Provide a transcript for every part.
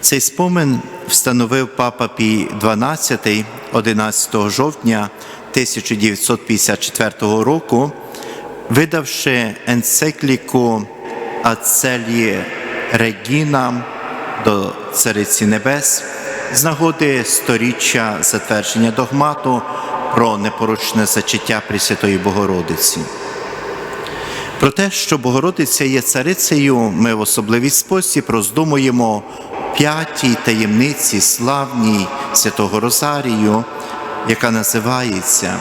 Цей спомин встановив папа Пій XII 11 жовтня 1954 року, видавши енцикліку Ацелі Регіна до Цариці Небес з нагоди сторіччя затвердження догмату про непорочне зачаття Пресвятої Богородиці. Про те, що Богородиця є царицею, ми в особливий спосіб роздумуємо п'ятій таємниці славній Святого Розарію, яка називається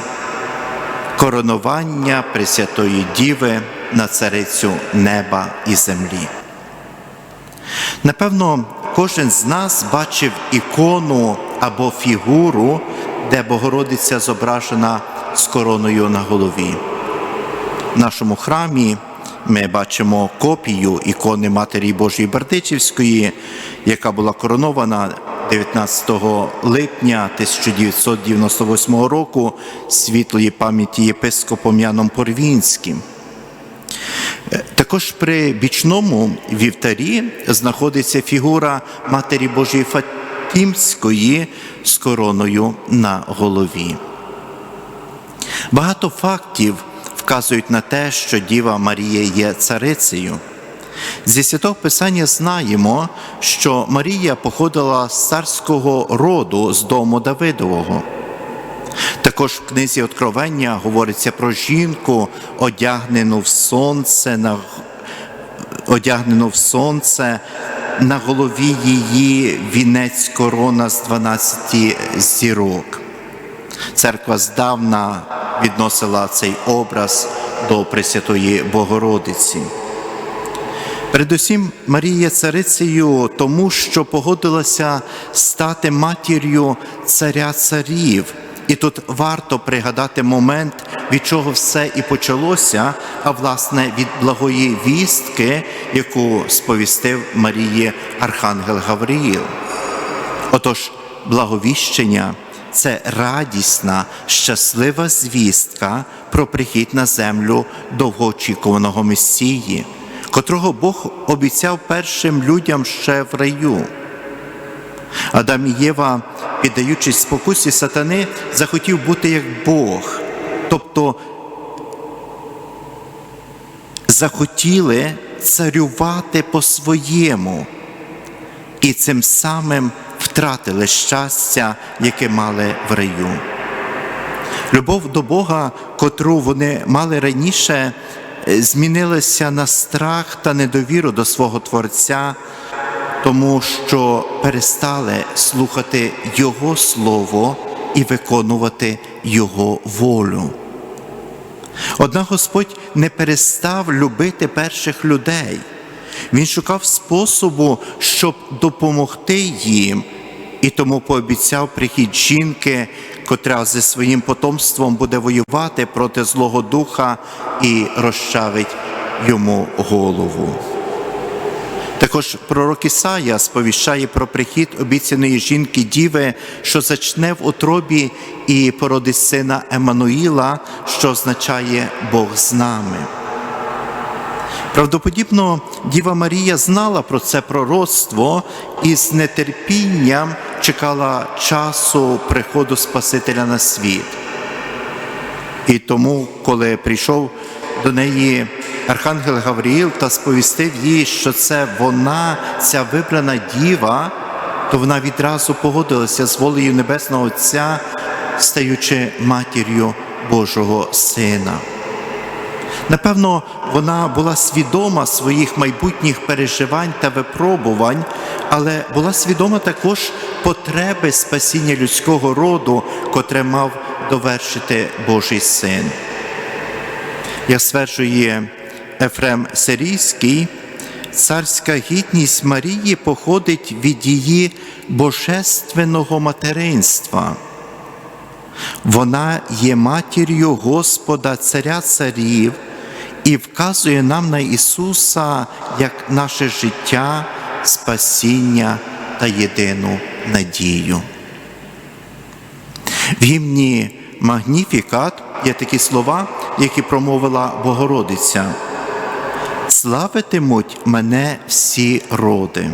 Коронування Пресвятої Діви на царицю неба і землі. Напевно, кожен з нас бачив ікону або фігуру, де Богородиця зображена з короною на голові. В нашому храмі ми бачимо копію ікони Матері Божої Бердичівської, яка була коронована 19 липня 1998 року світлої пам'яті єпископом Яном Порвінським. Також при бічному вівтарі знаходиться фігура Матері Божої Фатімської з короною на голові. Багато фактів вказують на те, що Діва Марія є царицею. Зі святого Писання знаємо, що Марія походила з царського роду з дому Давидового. Також в книзі Откровення говориться про жінку, одягнену в сонце, на, одягнену в сонце, на голові її вінець корона з 12 зірок. Церква здавна відносила цей образ до Пресвятої Богородиці. Передусім, Марія царицею, тому що погодилася стати матір'ю царя царів. І тут варто пригадати момент, від чого все і почалося, а власне від благої вістки, яку сповістив Марії Архангел Гавриїл. Отож, благовіщення це радісна, щаслива звістка про прихід на землю довгоочікуваного Месії, котрого Бог обіцяв першим людям ще в раю. Адам і Єва, піддаючись спокусі сатани, захотів бути як Бог, тобто захотіли царювати по-своєму і цим самим втратили щастя, яке мали в раю. Любов до Бога, котру вони мали раніше, змінилася на страх та недовіру до свого Творця тому що перестали слухати Його Слово і виконувати Його волю. Однак Господь не перестав любити перших людей. Він шукав способу, щоб допомогти їм, і тому пообіцяв прихід жінки, котра зі своїм потомством буде воювати проти Злого Духа і розчавить йому голову. Також пророк Ісая сповіщає про прихід обіцяної жінки Діви, що зачне в утробі і породить сина Еммануїла, що означає Бог з нами. Правдоподібно Діва Марія знала про це пророцтво і з нетерпінням чекала часу приходу Спасителя на світ. І тому, коли прийшов до неї Архангел Гавріїл та сповістив їй, що це вона, ця вибрана діва, то вона відразу погодилася з волею Небесного Отця, стаючи матір'ю Божого Сина. Напевно, вона була свідома своїх майбутніх переживань та випробувань, але була свідома також потреби спасіння людського роду, котре мав довершити Божий син. Як стверджує Ефрем Сирійський, царська гідність Марії походить від її божественного материнства. Вона є матір'ю Господа, Царя Царів і вказує нам на Ісуса як наше життя, спасіння та єдину надію. В гімні Магніфікат є такі слова, які промовила Богородиця. Славитимуть мене всі роди.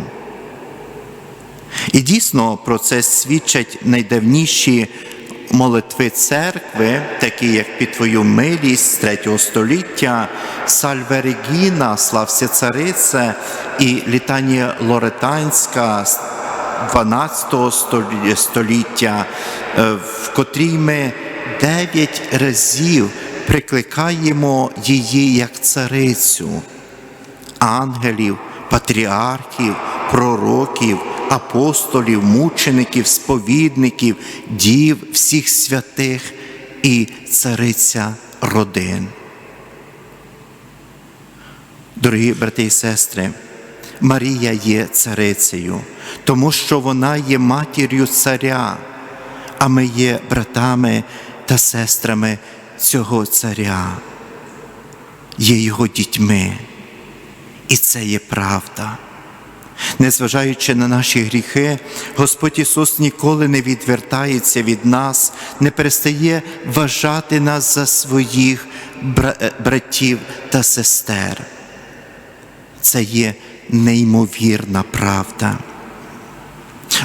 І дійсно про це свідчать найдавніші молитви церкви, такі як під твою милість з 3 століття, Сальве Регіна, Слався Царице і літанія Лоретанська з 12 століття, е, в котрій ми дев'ять разів прикликаємо її як царицю ангелів, патріархів, пророків, апостолів, мучеників, сповідників, дів, всіх святих і цариця родин. Дорогі брати і сестри, Марія є царицею, тому що вона є матір'ю царя, а ми є братами та сестрами цього царя, є його дітьми. І це є правда. Незважаючи на наші гріхи, Господь Ісус ніколи не відвертається від нас, не перестає вважати нас за своїх е, братів та сестер. Це є неймовірна правда.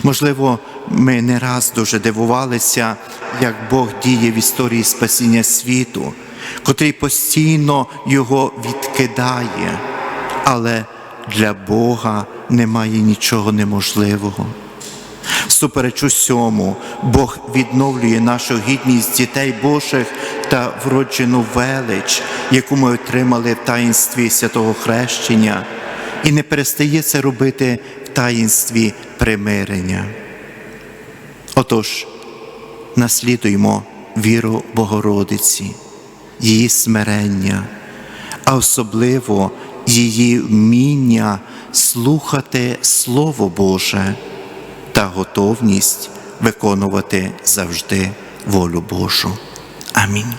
Можливо, ми не раз дуже дивувалися, як Бог діє в історії спасіння світу, котрий постійно його відкидає, але для Бога немає нічого неможливого. Всупереч усьому, Бог відновлює нашу гідність дітей Божих та вроджену велич, яку ми отримали в таїнстві святого хрещення, і не перестає це робити в таїнстві примирення. Отож, наслідуємо віру Богородиці, її смирення, а особливо її вміння слухати Слово Боже та готовність виконувати завжди волю Божу. Амінь.